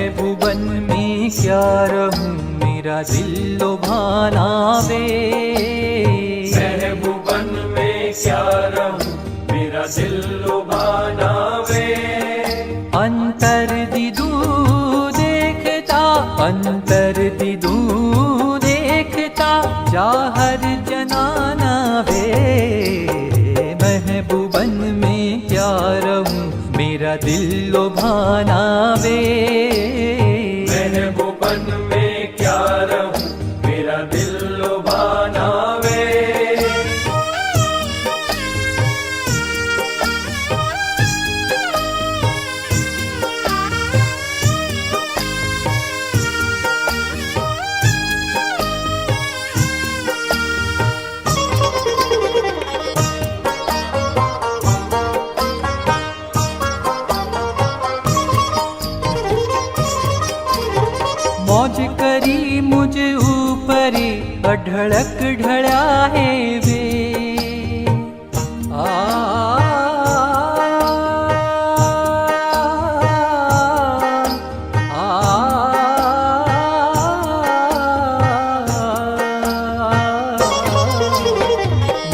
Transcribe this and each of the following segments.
महबूबन में क्या रहूँ? मेरा दिल लो वे मेरा दिल लुभाना वे अंतर दिदू देखता अंतर दिदू देखता चाहर जनाना वे। महबूबन में क्या रहूँ मेरा दिल लुभाना वे। मौज करी मुझ ऊपरी अढड़क ढड़ा है वे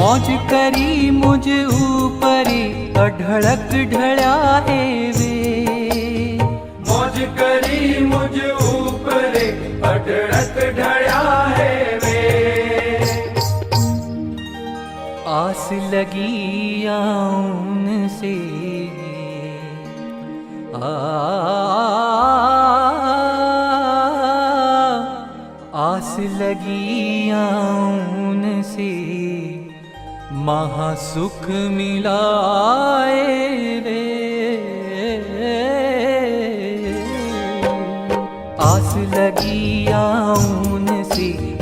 मौज करी मुझ ऊपरी अढड़क ढड़ा है वे मौज करी मुझ आस लगी आऊन से आस लगी आऊन से महासुख मिलाए रे आस लगी आऊन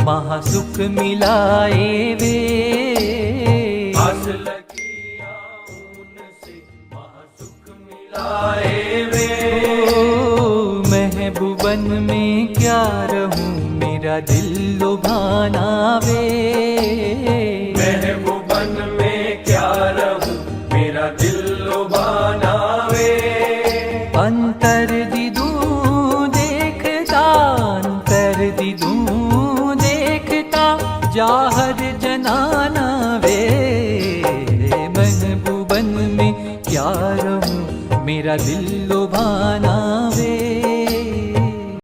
महासुख मिलाए वे। महबूबन में क्या रहूँ मेरा दिल लुभाना वे। महबूबन में क्या रहूँ मेरा दिल लुभाना वे। अंतर जाहर जनाना वे। महबूबन में क्या मेरा दिल लुभाना